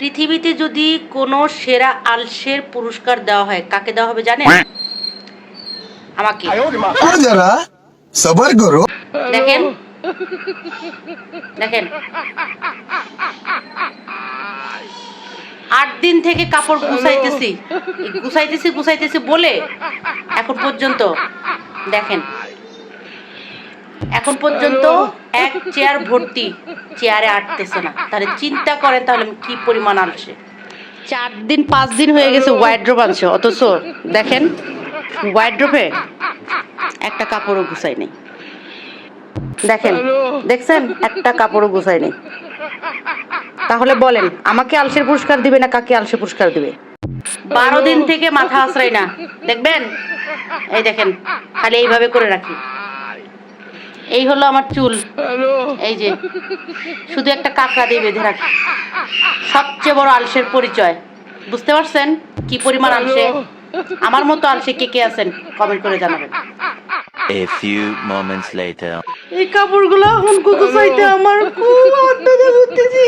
পৃথিবীতে যদি কোনো সেরা আলসের পুরস্কার দেওয়া হয় কাকে দেওয়া হবে জানেন? আমাকে। দেখেন। দেখেন। আট দিন থেকে কাপড় গুছাইতেছি। গুছাইতেছি গুছাইতেছি বলে এখন পর্যন্ত দেখেন। এখন পর্যন্ত এক চেয়ার ভর্তি, চেয়ারে আটতেছে না। তাহলে চিন্তা করেন তাহলে কি পরিমাণ আলসে। চার দিন, পাঁচ দিন হয়ে গেছে ওয়াইড্রোপ আনছে, অথচ দেখেন ওয়াইড্রোপে একটা কাপড়ও গুছাই নেই। দেখেন, দেখছেন? একটা কাপড়ও গুছাই নেই। তাহলে বলেন, আমাকে আলসের পুরস্কার দিবে না কাকে আলসে পুরস্কার দিবে? বারো দিন থেকে মাথা আশ্রয় না। দেখবেন? এই দেখেন, খালি এইভাবে করে রাখি। এই হলো আমার চুল। এই যে শুধু একটা কাঁকড়া দিয়ে বেঁধে রাখি। সবচেয়ে বড় আলসের পরিচয়। বুঝতে পারছেন? কি পরিমাণ আলসে? আমার মতো আলসে কে কে আছেন? কমেন্ট করে জানাবেন। A few moments later. এই কাপড়গুলো এখন গুছাইতে আমার খুব আত্মজা করতেছি